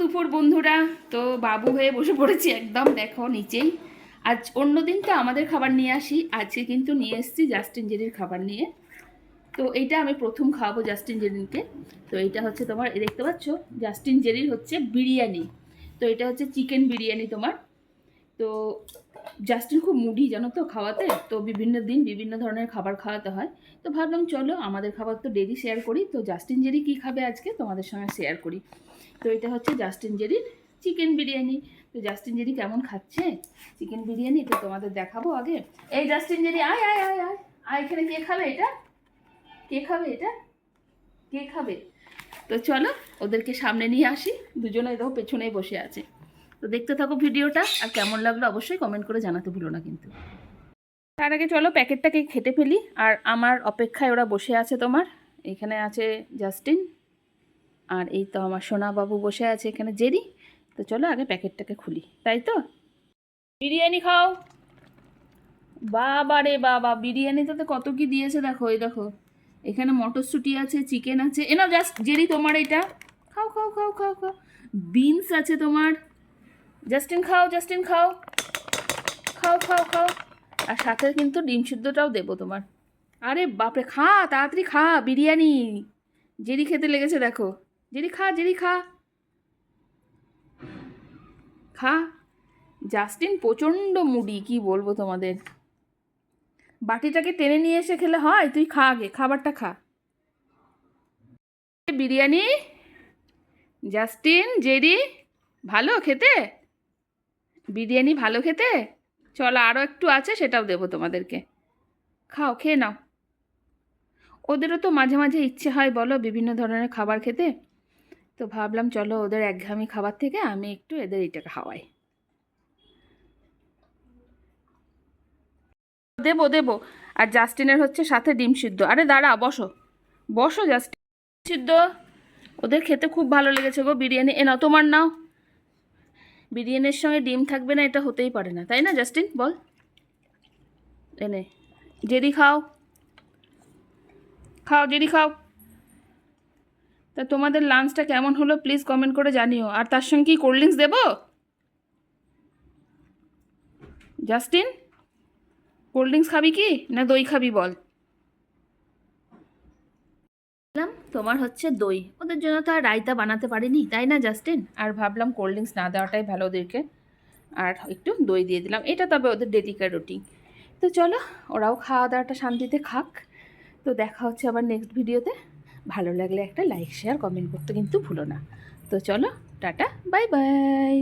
দুপুর বন্ধুরা। তো বাবু হয়ে বসে পড়েছি একদম, দেখো নিচেই। আজ অন্য দিন তো আমাদের খাবার নিয়ে আসি, আজকে কিন্তু নিয়ে এসেছি জাস্টিন জেরির খাবার নিয়ে। তো এইটা আমি প্রথম খাওয়াবো জাস্টিন জেরিনকে তো এটা হচ্ছে তোমার দেখতে পাচ্ছ? জাস্টিন জেরির হচ্ছে বিরিয়ানি। তো এটা হচ্ছে চিকেন বিরিয়ানি তোমার। তো জাস্টিন খুব মুডি জানো তো, খাওয়াতে। তো বিভিন্ন দিন বিভিন্ন ধরনের খাবার খাওয়াতে হয়। তো ভাবলাম, চলো, আমাদের খাবার তো ডেলি শেয়ার করি। তো জাস্টিন জেরি কী খাবে আজকে? তোমাদের সঙ্গে শেয়ার করি। তো এটা হচ্ছে জাস্টিন জেরির চিকেন বিরিয়ানি। তো জাস্টিন জেরি কেমন খাচ্ছে? চিকেন বিরিয়ানি তো তোমাদের দেখাবো আগে। এই জাস্টিন জেরি আয় আয় আয় আয়। আয়, এখানে কে খাবে এটা? কে খাবে এটা? কে খাবে? তো চলো, ওদেরকে সামনে নিয়ে আসি। দুজনে দেখো পেছনেই বসে আছে। তো দেখতে থাকো ভিডিওটা, আর কেমন লাগল অবশ্যই কমেন্ট করে জানাতে ভুলো না কিন্তু। তার আগে চলো প্যাকেটটাকে খেতে ফেলি, আর আমার অপেক্ষায় ওরা বসে আছে তোমার, এখানে আছে জাস্টিন, আর এই তো আমার সোনা বাবু বসে আছে এখানে জেরি, তো চলো আগে প্যাকেটটাকে খুলি, তাই তো? বিরিয়ানি খাও। বাবা রে বাবা, বিরিয়ানিতে কত কি দিয়েছে দেখো, এই দেখো। এখানে মটরশুঁটি আছে, চিকেন আছে, এ নাও জাস্ট জেরি তোমার এটা। খাও খাও খাও খাও খাও। বিনস আছে তোমার জাস্টিন খাও জাস্টিন খাও। খাও খাও খাও। আর সাথে কিন্তু ডিম সিদ্ধটাও দেবো তোমার। আরে বাপরে, খা, তাড়াতাড়ি খা, বিরিয়ানি। জেরি খেতে লেগেছে, দেখো। জেরি খা জেরি খা। খা। জাস্টিন প্রচণ্ড মুডি, কি বলব তোমাদের। বাটিটাকে টেনে নিয়ে এসে খেলে হয়, তুই খা আগে, খাবারটা খা। বিরিয়ানি, জাস্টিন, জেরি, ভালো খেতে? বিরিয়ানি ভালো খেতে? চলো আরও একটু আছে, সেটাও দেবো তোমাদেরকে। খাও, খেয়ে নাও। ওদেরও তো মাঝে মাঝে ইচ্ছে হয়, বলো, বিভিন্ন ধরনের খাবার খেতে। তো ভাবলাম, চলো ওদের একঘামি খাবার থেকে আমি একটু এদের এইটাকে খাওয়াই। দেবো দেবো। আর জাস্টিনের হচ্ছে সাথে ডিম সিদ্ধ। আরে দাঁড়া, বসো। বসো, জাস্টিন। সিদ্ধ। ওদের খেতে খুব ভালো লেগেছে গো বিরিয়ানি। এ নাও, তোমার নাও। বিরিয়ানির সঙ্গে ডিম থাকবে না, এটা হতেই পারে না, তাই না, জাস্টিন? বল। এনে জেরি খাও। খাও, জেরি খাও। তা তোমাদের লাঞ্চটা কেমন হলো প্লিজ কমেন্ট করে জানিও। আর তার সঙ্গে কি কোল্ড ড্রিঙ্কস দেবো? জাস্টিন কোল্ড ড্রিঙ্কস খাবি কি? না দই খাবি বল। ভাবলাম তোমার হচ্ছে দই। ওদের জন্য তো আর রায়তা বানাতে পারিনি, তাই না, জাস্টিন? আর ভাবলাম কোল্ড ড্রিঙ্কস না দেওয়াটাই ভালো ওদেরকে। আর একটু দই দিয়ে দিলাম। এটা তবে ওদের ডেলিকার রুটিন। তো চলো, ওরাও খাওয়া দাওয়াটা শান্তিতে খাক। তো দেখা হচ্ছে আবার নেক্সট ভিডিওতে ভালো লাগলে একটা লাইক শেয়ার কমেন্ট করতে কিন্তু ভুলো না। তো চলো, টাটা বাই বাই